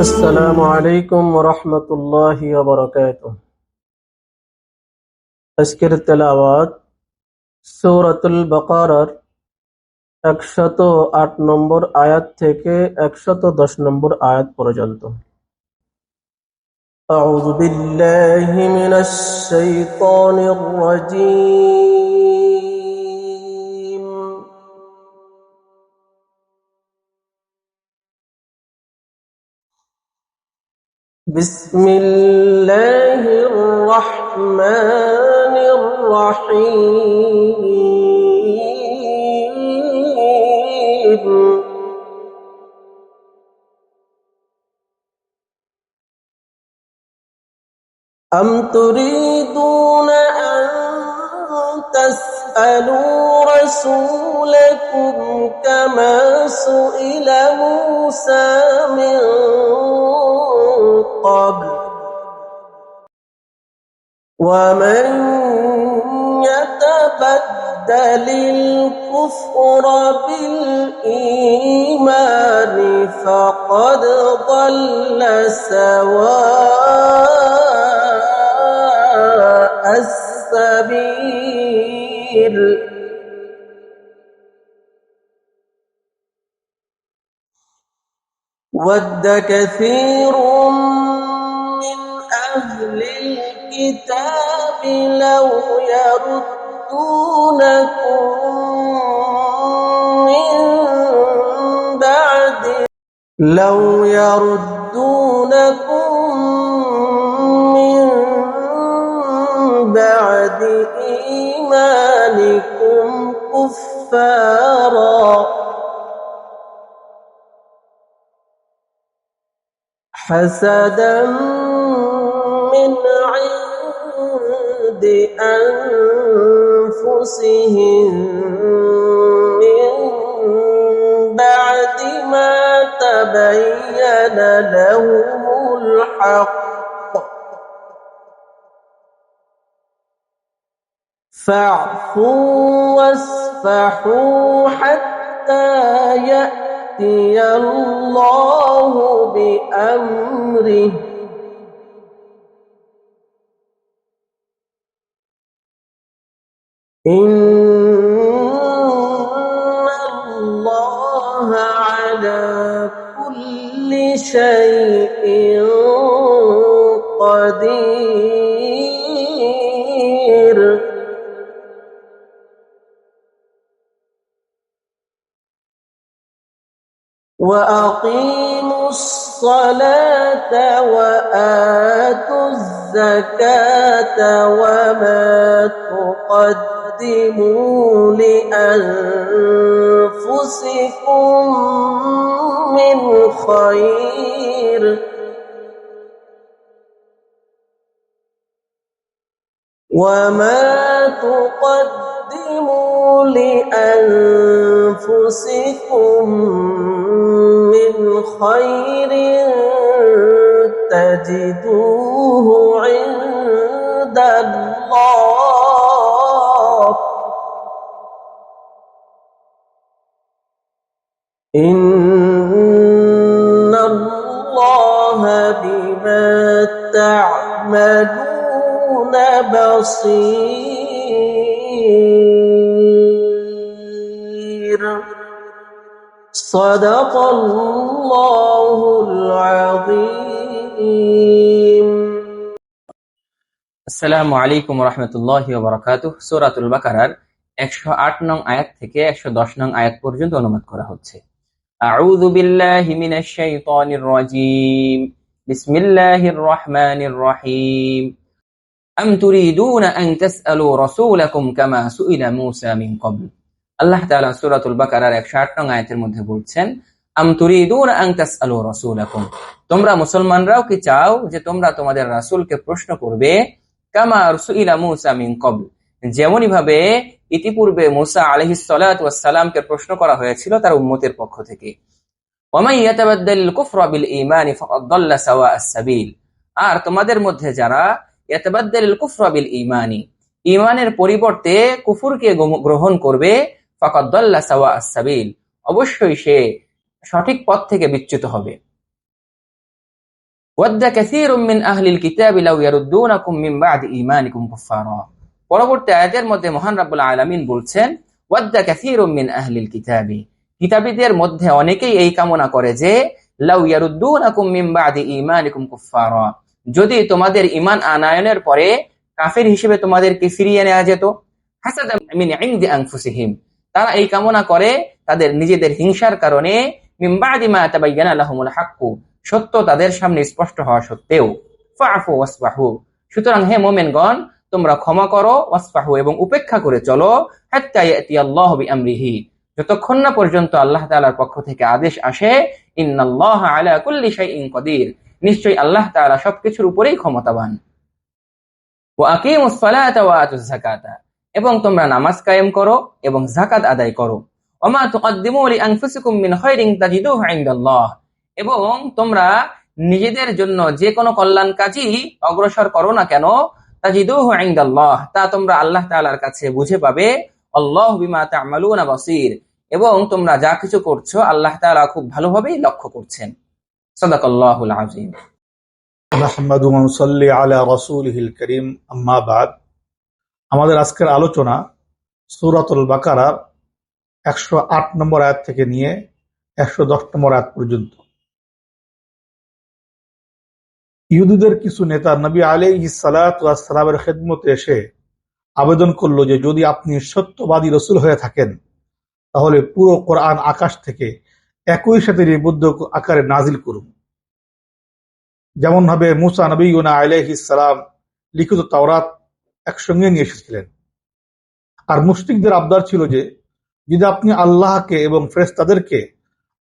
السلام عليكم ورحمة الله وبركاته আজকের তেলাওয়াত সূরাতুল বাকারার একশত আট নম্বর আয়াত থেকে একশত দশ নম্বর আয়াত পর্যন্ত أعوذ بالله من الشيطان الرجيم بسم الله الرحمن الرحيم. أم تريدون أن تسألوا رسولكم كما سئل موسى من قبل ومن يتبدل الكفر بالإيمان فقد ضل سواء السبيل. ود كثير من أهل الكتاب لو يردونكم من بعد لو يردونكم من بعد إيمانكم كفارا حسدا من عند أنفسهم من بعد ما تبين لهم الحق. فاعفوا واصفحوا حتى يأتي الله بأمره إن وأقيموا الصلاة وآتوا الزكاة وما تقدموا لأنفسكم من خير. وما تقدموا لأنفسكم من خير تجدوه عند الله. إن الله بما تعملون بصير. صدق الله العظيم আসসালামু আলাইকুম রহমতুল্লাহ বরকাতুহ সূরাতুল বাকারার একশো আট নং আয়াত থেকে একশো দশ নং আয়াত পর্যন্ত অনুবাদ করা হচ্ছে আউযু বিল্লাহি মিনাশ শাইতানির রাজীম বিসমিল্লাহির রহমানির রহিম আম তুরিদুনা আন তাসআলু রাসূলাকুম কামা সুইলা মূসা মিন ক্বাবল আল্লাহ সূরাতুল বাকারার 108 নং আয়াতের মধ্যে বলছেন তোমরা মুসলমানরাও কি চাও যে তোমরা তোমাদের রাসূলকে প্রশ্ন করবে, কামা সুইলা মূসা ক্বাবল? যেমনই ভাবে ইতিপূর্বে মুসা সালামকে প্রশ্ন করা হয়েছিল তার উম্মতের পক্ষ থেকে। আর তোমাদের মধ্যে যারা ইয়াতাবাদ্দালিল কুফরা বিল ঈমানি পরিবর্তে কুফুরকে গ্রহণ করবে ফাকাদ দাল্লা সাওয়াআস সাবিল অবশ্যই সে সঠিক পথ থেকে বিচ্যুত হবে। মধ্যে অনেকেই এই কামনা করে যে, লাউ যদি তোমাদের ঈমান আনায়নের পরে কাফের হিসেবে তোমাদেরকে ফিরিয়ে নেওয়া যেত তারা এই কামনা করে তাদের নিজেদের হিংসার কারণে সত্য তাদের সামনে স্পষ্ট হওয়া সত্ত্বেও সুতরাং হে মোমেনগণ, তোমরা ক্ষমা করো ওয়াসবাহু এবং উপেক্ষা করে চলো যতক্ষণ না পর্যন্ত আল্লাহ তাআলার পক্ষ থেকে আদেশ আসে নিশ্চয়ই আল্লাহ তাআলা সবকিছুর উপরেই ক্ষমতাবান। এবং তোমরা নামাজ কায়েম করো এবং জাকাত আদায় করো। ওমা এবং তোমরা নিজেদের জন্য যে কোনো কল্যাণ কাজই অগ্রসর করো না কেন তা তোমরা আল্লাহ তাআলার কাছে বুঝে পাবে। আল্লাহ এবং তোমরা যা কিছু করছ আল্লাহ তাআলা খুব ভালোভাবেই লক্ষ্য করছেন। সাদাকাল্লাহুল আমাদের আজকের আলোচনা সূরাতুল বাকারার একশো আট নম্বর আয়াত থেকে নিয়ে একশো দশ নম্বর আয়াত পর্যন্ত। ইহুদিদের কিছু নেতা নবী আলাইহিস সালাতু ওয়াস সালামের খেদমতে এসে আবেদন করল যে যদি আপনি সত্যবাদী রসুল হয়ে থাকেন, তাহলে পুরো কোরআন আকাশ থেকে একই সাথে নিবদ্ধ আকারে নাজিল করুন। যেমন ভাবে মুসা নবী আলাইহিস সালাম লিখিত তাওরাত একসঙ্গে নিয়ে এসেছিলেন। আর মুশরিকদের আবদার ছিল যে, যদি আপনি আল্লাহকে এবং ফেরেশতাদেরকে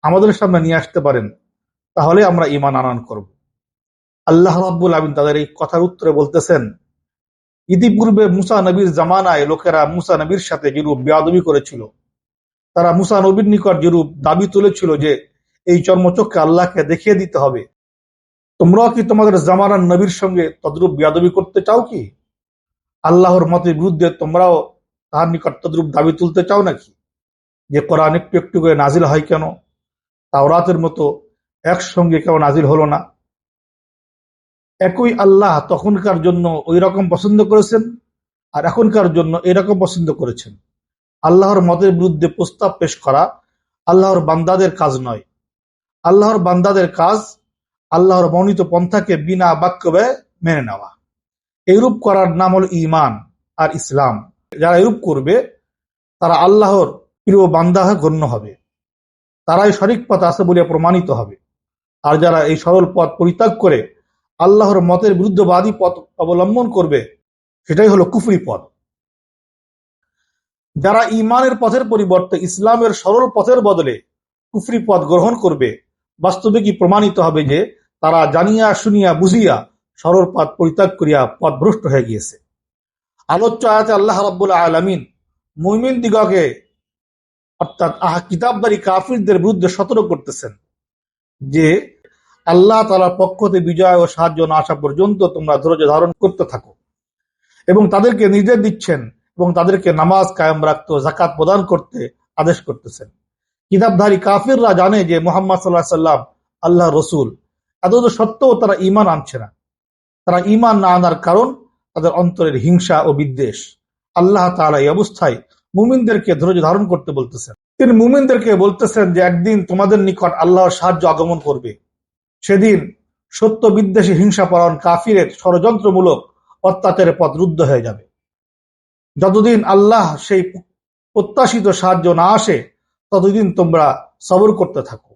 আমাদের সামনে নিয়ে আসতে পারেন, তাহলে আমরা ঈমান আনয়ন করব। আল্লাহ রাব্বুল আমিন তাদের এই কথার উত্তরে বলতেছেন ইতিপূর্বে মুসা নবীর জামানায় লোকেরা মুসা নবীর সাথে যেরূপ বেয়াদবি করেছিল, তারা মুসা নবীর নিকট যেরূপ দাবি তুলেছিল যে, এই চর্মচক্ষে আল্লাহকে দেখিয়ে দিতে হবে। তোমরাও কি তোমাদের জামানার নবীর সঙ্গে তদ্রূপ বেয়াদবি করতে চাও কি? আল্লাহর মতের বিরুদ্ধে তোমরাও তাহার নিকট তদ্রূপ দাবি তুলতে চাও নাকি? যে কোরআন একটু একটু করে নাজিল হয় কেন? তাওরাতের মতো একসঙ্গে কেউ নাজিল হলো না। একই আল্লাহ তখনকার জন্য ওই রকম পছন্দ করেছেন আর এখনকার জন্য এরকম পছন্দ করেছেন। আল্লাহর মতের বিরুদ্ধে প্রস্তাব পেশ করা আল্লাহর বান্দাদের কাজ নয়। আল্লাহর বান্দাদের কাজ আল্লাহর মনোনীত পন্থাকে বিনা বাক্য ব্যয় মেনে নেওয়া। এইরূপ করার নাম হল ইমান আর ইসলাম। যারা এরূপ করবে, তারা আল্লাহর প্রিয় বান্দা গণ্য হবে। তারাই সঠিক পথ আছে বলে প্রমাণিত হবে। আর যারা এই সরল পথ পরিত্যাগ করে, আল্লাহর মতের বিরুদ্ধবাদী পথ অবলম্বন করবে, সেটাই হলো কুফরি পথ। যারা ইমানের পথের পরিবর্তে ইসলামের সরল পথের বদলে কুফরি পথ গ্রহণ করবে, বাস্তবে কি প্রমাণিত হবে যে তারা জানিয়া শুনিয়া বুঝিয়া সরল পথ পরিত্যাগ করিয়া পথ ভ্রষ্ট হয়ে গিয়েছে। আলোচ্য আয়াতে আল্লাহ রাব্বুল আলমিন মুমিন দিগকে, অর্থাৎ আহা কিতাবদারি কাফিরদের বিরুদ্ধে সতর্ক করতেছেন যে আল্লাহ তালার পক্ষ থেকে বিজয় ও সাহায্য না আসা পর্যন্ত তোমরা ধৈর্য ধারণ করতে থাকো এবং তাদেরকে নির্দেশ দিচ্ছেন এবং তাদেরকে নামাজ কায়েম রাখতে জাকাত প্রদান করতে আদেশ করতেছেন। কিতাবধারী কাফিররা জানে যে মোহাম্মদ সাল্লাহ সাল্লাম আল্লাহ রসুল। এত সত্ত্বেও তারা ইমান আনছে না। তারা ইমান না আনার কারণ তাদের অন্তরের হিংসা ও বিদ্বেষ। আল্লাহ তালা এই অবস্থায় মুমিনদেরকে ধৈর্য ধারণ করতে বলতেছেন। তিনি মুমিনদেরকে বলতেছেন যে একদিন তোমাদের নিকট আল্লাহর সাহায্য আগমন করবে। সেদিন সত্য বিদ্বেষী হিংসাপরণ কাফিরের ষড়যন্ত্রমূলক অত্যাচারের পথ রুদ্ধ হয়ে যাবে। যতদিন আল্লাহ সেই প্রত্যাশিত সাহায্য না আসে, ততদিন তোমরা সবর করতে থাকো।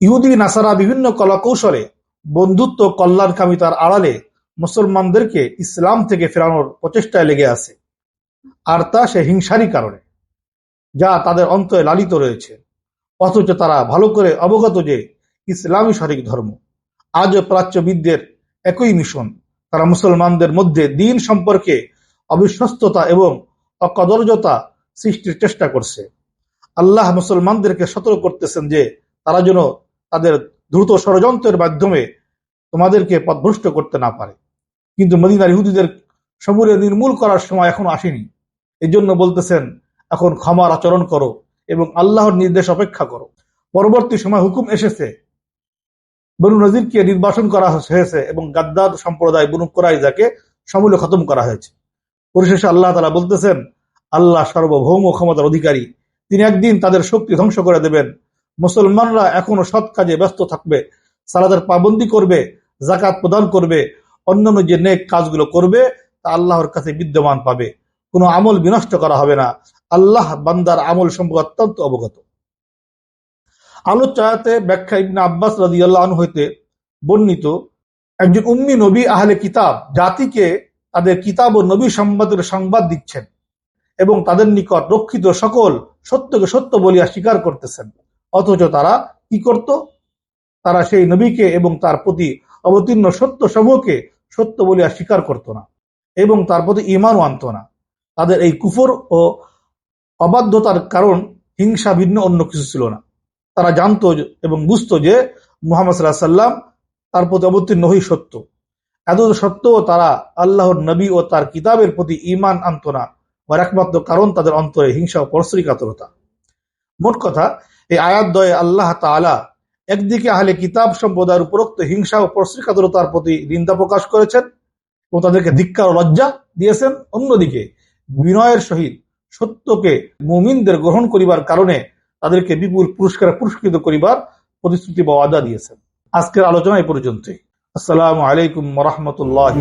ইহুদি, নাসারা বিভিন্ন কলাকৌশলে বন্ধুত্ব কল্যাণকামিতার আড়ালে মুসলমানদেরকে ইসলাম থেকে ফেরানোর প্রচেষ্টায় লেগে আছে। আর তা সে হিংসারই কারণে, যা তাদের অন্তরে লালিত রয়েছে। অথচ তারা ভালো করে অবগত যে ইসলামই সঠিক ধর্ম। আজও প্রাচ্যবিদদের একই মিশন। তারা মুসলমানদের মধ্যে দিন সম্পর্কে অবিশ্বস্ততা এবং অকদর্যতা সৃষ্টির চেষ্টা করছে। আল্লাহ মুসলমানদেরকে সতর্ক করতেছেন যে তারা যেন তাদের দ্রুত ষড়যন্ত্রের মাধ্যমে তোমাদেরকে পথভ্রষ্ট করতে না পারে। কিন্তু মদিনার ইহুদিদের সমূলে নির্মূল করার সময় এখনও আসেনি। এই জন্য বলতেছেন, এখন ক্ষমার আচরণ করো এবং আল্লাহর নির্দেশ অপেক্ষা করো। পরবর্তী সময় হুকুম এসেছে। বনু নজিরকে নির্বাসন করা হয়েছে এবং গাদ্দার সম্প্রদায় বনু কোরাইজাকে সমূলে খতম করা হয়েছে। পরিশেষে আল্লাহ তালা বলতেছেন, আল্লাহ সার্বভৌম ক্ষমতার অধিকারী। তিনি একদিন তাদের শক্তি ধ্বংস করে দেবেন। মুসলমানরা এখনও সৎ কাজে ব্যস্ত থাকবে, সালাদের পাবন্দি করবে জাকাত প্রদান করবে, অন্যান্য যে নেক কাজগুলো করবে, তা আল্লাহর কাছে বিদ্যমান পাবে। কোনো আমল বিনষ্ট করা হবে না। আল্লাহ বান্দার আমল সম্পর্কে অত্যন্ত অবগত। আলোচনাতে ব্যাখ্যা ইবনে আব্বাস রাজিউল্লাহন হইতে বর্ণিত, একজন উম্মি নবী আহলে কিতাব জাতিকে তাদের কিতাব ও নবী সম্বাদের সংবাদ দিচ্ছেন এবং তাদের নিকট রক্ষিত সকল সত্যকে সত্য বলিয়া স্বীকার করতেছেন। অথচ তারা কি করত? তারা সেই নবীকে এবং তার প্রতি অবতীর্ণ সত্য সমূহকে সত্য বলিয়া স্বীকার করত না এবং তার প্রতি ইমানও আনত না। তাদের এই কুফর ও অবাধ্যতার কারণ হিংসা ভিন্ন অন্য কিছু ছিল না। তারা জানতো এবং বুঝতো যে মুহাম্মদ সাল্লাহ সাল্লাম তার প্রতি অবতীর্ণ হই সত্য। এত সত্ত্বেও তারা আল্লাহর নবী ও তার কিতাবের প্রতি ইমান আনত না। ওর একমাত্র কারণ তাদের অন্তরে হিংসা ও পরস্পরী কাতরতা মোট কথা, এই আয়াত দয়ে আল্লাহ তাআলা একদিকে আহলে কিতাব সম্প্রদায়ের উপরোক্ত হিংসা ও পরস্পরী প্রতি নিন্দা প্রকাশ করেছেন এবং তাদেরকে ধিক্কার ও লজ্জা দিয়েছেন। অন্যদিকে বিনয়ের সহিত সত্যকে মুমিনদের গ্রহণ করিবার কারণে তাদেরকে বিপুল পুরস্কার পুরস্কৃত করিবার প্রতিশ্রুতি বা ওয়াদা দিয়েছেন। আজকের আলোচনা এই পর্যন্তই। আসসালামু আলাইকুম রহমতুল্লাহ